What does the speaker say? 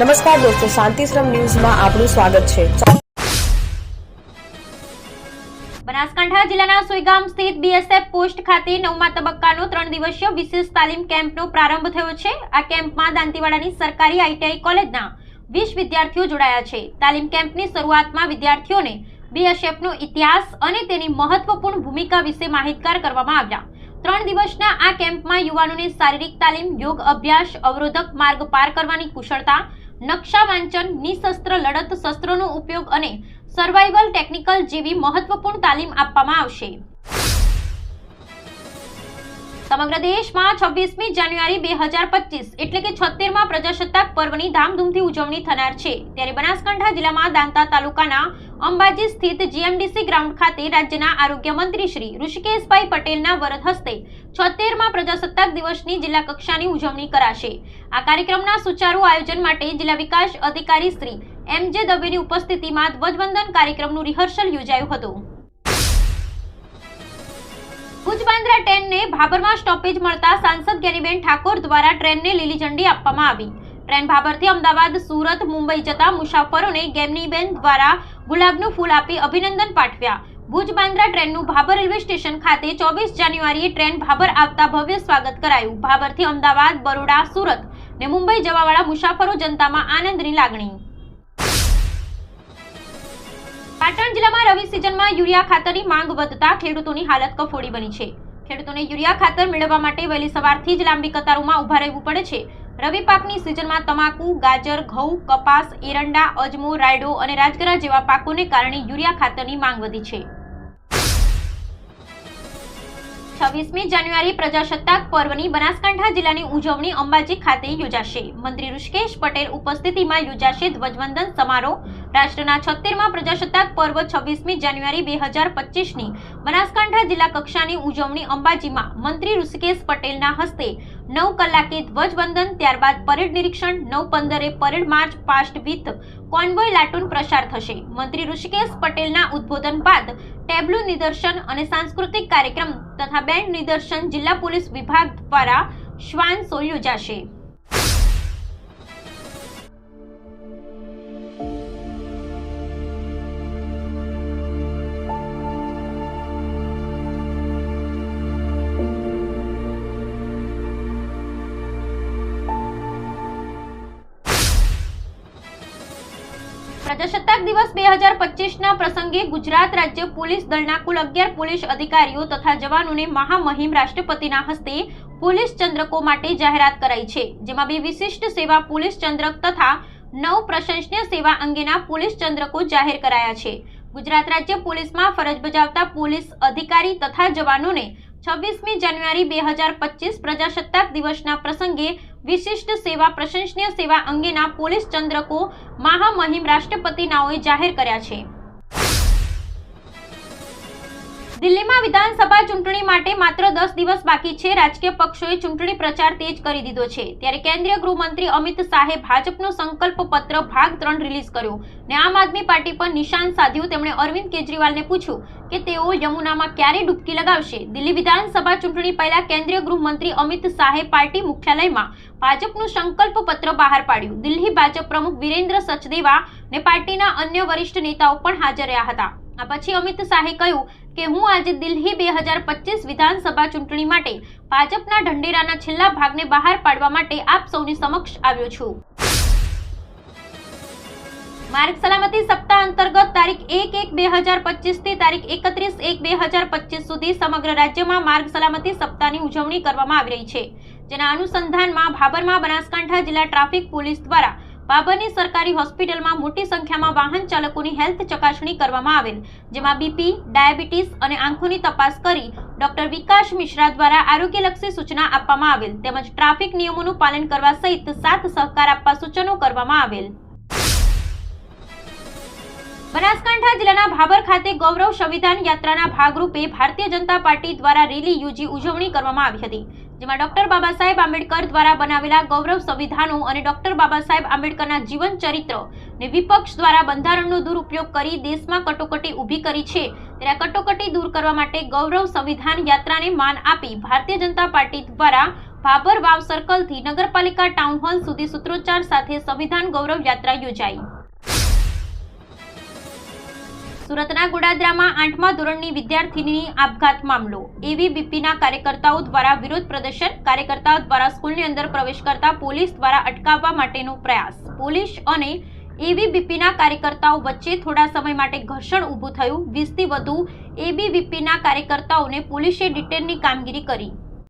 નમસ્કાર દોસ્તો, શાંતિશ્રમ ન્યૂઝમાં આપનું સ્વાગત છે. બનાસકાંઠા જિલ્લાના સુઈગામ સ્થિત બીએસએફ પોસ્ટ ખાતે નવમા તબક્કાનો ત્રણ દિવસીય વિશેષ તાલીમ કેમ્પનો પ્રારંભ થયો છે. આ કેમ્પમાં દાંતીવાડાની સરકારી આઈટીઆઈ કોલેજના વીસ વિદ્યાર્થીઓ જોડાયા છે. તાલીમ કેમ્પની શરૂઆતમાં વિદ્યાર્થીઓને બીએસએફનો ઇતિહાસ અને તેની મહત્વપૂર્ણ ભૂમિકા વિશે માહિતગાર કરવામાં આવ્યા. ત્રણ દિવસના આ કેમ્પમાં યુવાનોને શારીરિક તાલીમ, યોગ અભ્યાસ, અવરોધક માર્ગ પાર કરવાની કુશળતા નકશા વાંચન નિશસ્ત્ર લડત શસ્ત્રોનો ઉપયોગ અને સર્વાઇવલ ટેકનિકલ જેવી મહત્વપૂર્ણ તાલીમ આપવામાં આવશે. સમગ્ર દેશમાં છવ્વીસમી જાન્યુઆરી બે હજાર પચીસ એટલે કે છોતેરમાં પ્રજાસત્તાક પર્વની ધામધૂમથી ઉજવણી થનાર છે. ત્યારે બનાસકાંઠા જિલ્લામાં દાંતા તાલુકાના અંબાજી સ્થિત જીએમડીસી ગ્રાઉન્ડ ખાતે રાજ્યના આરોગ્ય મંત્રી શ્રી ઋષિકેશભાઈ પટેલના વરદ હસ્તે છોતેરમાં પ્રજાસત્તાક દિવસની જિલ્લા કક્ષાની ઉજવણી કરાશે. આ કાર્યક્રમના સુચારુ આયોજન માટે જિલ્લા વિકાસ અધિકારી શ્રી એમ જે દવેની ઉપસ્થિતિમાં ધ્વજવંદન કાર્યક્રમનું રિહર્સલ યોજાયું હતું. ભુજ ટ્રેનને ભાભરમાં સ્ટોપેજ મળતા સાંસદ ગેનીબેન ઠાકોર દ્વારા ટ્રેનને લીલી ઝંડી આપવામાં આવી. ટ્રેન ભાભરથી અમદાવાદ, સુરત, મુંબઈ જતા મુસાફરોને ગેમનીબેન દ્વારા ગુલાબનું ફૂલ આપી અભિનંદન પાઠવ્યા. ભુજ બાંદ્રા ટ્રેનનું ભાભર રેલવે સ્ટેશન ખાતે ચોવીસ જાન્યુઆરીએ ટ્રેન ભાભર આવતા ભવ્ય સ્વાગત કરાયું. ભાભરથી અમદાવાદ, બરોડા, સુરત ને મુંબઈ જવાવાળા મુસાફરો જનતામાં આનંદની લાગણી. પાટણ જિલ્લામાં રવિ સિઝનમાં યુરિયા ખાતરની માંગ વધતા ખેડૂતોની હાલત કફોડી બની છે. ખેડૂતોને યુરિયા ખાતર મેળવવા માટે વહેલી સવારથી જ લાંબી કતારોમાં ઊભા રહેવું પડે છે. રવિ પાકની સિઝનમાં તમાકુ, ગાજર, ઘઉં, કપાસ, એરંડા, અજમો, રાયડો અને રાજગરા જેવા પાકોને કારણે યુરિયા ખાતરની માંગ વધી છે. છવ્વીસમી જાન્યુઆરી પ્રજાસત્તાક પર્વની બનાસકાંઠા જિલ્લાની ઉજવણી અંબાજી ખાતે યોજાશે. મંત્રી ઋષિકેશ પટેલ ઉપસ્થિતિમાં યોજાશે ધ્વજવંદન સમારોહ. રાષ્ટ્રના છત્તેરમાં પ્રજાસત્તાક પર્વ છવ્વીસમી જાન્યુઆરી બે હજાર પચીસની બનાસકાંઠા જિલ્લા કક્ષાની ઉજવણી અંબાજીમાં મંત્રી ઋષિકેશ પટેલના હસ્તે નવ કલાકે ધ્વજવંદન, ત્યારબાદ પરેડ નિરીક્ષણ, નવ પંદરે parade march, past with convoy platoon પ્રસાર થશે. મંત્રી ઋષિકેશ પટેલના ઉદ્બોધન બાદ ટેબ્લુ નિદર્શન અને સાંસ્કૃતિક કાર્યક્રમ તથા બેન્ડ નિદર્શન જિલ્લા પોલીસ વિભાગ દ્વારા શ્વાન શો યોજાશે. પ્રજાસત્તાક દિવસ બે હજાર પચીસના પ્રસંગે ગુજરાત રાજ્ય પોલીસ દળના કુલ અગિયાર પોલીસ અધિકારીઓ તથા જવાનોને મહામહિમ રાષ્ટ્રપતિના હસ્તે પોલીસ ચંદ્રકો માટે જાહેરાત કરાઈ છે, જેમાં બે વિશિષ્ટ સેવા પોલીસ ચંદ્રક તથા નવ પ્રશંસનીય સેવા અંગેના પોલીસ ચંદ્રકો જાહેર કરાયા છે. ગુજરાત રાજ્ય પોલીસમાં ફરજ બજાવતા પોલીસ અધિકારી તથા જવાનોને છવ્વીસમી જાન્યુઆરી બે હજાર પચીસ પ્રજાસત્તાક દિવસના પ્રસંગે વિશિષ્ટ સેવા પ્રશંસનીય સેવા અંગેના પોલીસ ચંદ્રકો મહામહિમ રાષ્ટ્રપતિનાઓએ જાહેર કર્યા છે. દિલ્હીમાં વિધાનસભા ચૂંટણી માટે માત્ર દસ દિવસ બાકી છે. રાજકીય પક્ષોએ ચૂંટણી પ્રચાર તેજ કરી દીધો છે. ત્યારે કેન્દ્રીય ગૃહમંત્રી અમિત શાહે ભાજપનો સંકલ્પ પત્ર ભાગ ત્રણ રિલીઝ કર્યો ને આમ આદમી પાર્ટી પર નિશાન સાધ્યું. તેમણે અરવિંદ કેજરીવાલને પૂછ્યું કે તેઓ યમુનામાં ક્યારે ડૂબકી લગાવશે? દિલ્હી વિધાનસભા ચૂંટણી પહેલા કેન્દ્રીય ગૃહમંત્રી અમિત શાહે પાર્ટી મુખ્યાલયમાં ભાજપનું સંકલ્પ પત્ર બહાર પાડ્યું. દિલ્હી ભાજપ પ્રમુખ વિરેન્દ્ર સચદેવા ને પાર્ટીના અન્ય વરિષ્ઠ નેતાઓ પણ હાજર રહ્યા હતા. આ પછી અમિત શાહે કહ્યું કે હું આજે દિલ્હી બે હજાર પચીસ વિધાનસભા ચૂંટણી માટે ભાજપના ઢંઢેરાના છેલ્લા ભાગને બહાર પાડવા માટે આપ સૌની સમક્ષ આવ્યો છું. માર્ગ સલામતી સપ્તાહ અંતર્ગત તારીખ એક એક બે હજાર પચીસથી તારીખ એકત્રીસ એક બે હજાર પચીસ સુધી સમગ્ર રાજ્યમાં માર્ગ સલામતી સપ્તાહની ઉજવણી કરવામાં આવી રહી છે. જેના અનુસંધાનમાં ભાબરમાં બનાસકાંઠા જિલ્લા ટ્રાફિક પોલીસ દ્વારા બાબરની સરકારી હોસ્પિટલમાં મોટી સંખ્યામાં વાહન ચાલકોની હેલ્થ ચકાસણી કરવામાં આવેલ, જેમાં બીપી, ડાયાબિટીસ અને આંખોની તપાસ કરી ડોક્ટર વિકાસ મિશ્રા દ્વારા આરોગ્યલક્ષી સૂચના આપવામાં આવેલ, તેમજ ટ્રાફિક નિયમોનું પાલન કરવા સહિત સાથ સહકાર આપવા સૂચનો કરવામાં આવેલ. બનાસકાંઠા જિલ્લાના ભાબર ખાતે ગૌરવ સંવિધાન યાત્રાના ભાગરૂપે ભારતીય જનતા પાર્ટી દ્વારા રેલી યોજી ઉજવણી કરવામાં આવી હતી. જેમાં ડોક્ટર બાબા સાહેબ આંબેડકર દ્વારા બનાવેલા ગૌરવ સંવિધાનો અને ડોક્ટર બાબા સાહેબ આંબેડકરના જીવન ચરિત્ર ને વિપક્ષ દ્વારા બંધારણનો દુરુપયોગ કરી દેશમાં કટોકટી ઊભી કરી છે. ત્યારે કટોકટી દૂર કરવા માટે ગૌરવ સંવિધાન યાત્રાને માન આપી ભારતીય જનતા પાર્ટી દ્વારા ભાભર વાવ સર્કલથી નગરપાલિકા ટાઉન હોલ સુધી સૂત્રોચ્ચાર સાથે સંવિધાન ગૌરવ યાત્રા યોજાઈ. સુરતના ગોડાદરામાં આઠમા ધોરણની વિદ્યાર્થીની આપઘાત મામલો. એવીબીપીના કાર્યકર્તાઓ દ્વારા વિરોધ પ્રદર્શન, કાર્યકર્તાઓ દ્વારા સ્કૂલની અંદર પ્રવેશ કરતા પોલીસ દ્વારા અટકાવવા માટેનો પ્રયાસ. પોલીસ અને એબીવીપીના કાર્યકર્તાઓ વચ્ચે થોડા સમય માટે ઘર્ષણ ઊભું થયું. વીસથી વધુ એબીવીપીના કાર્યકર્તાઓને પોલીસે ડિટેનની કામગીરી કરી.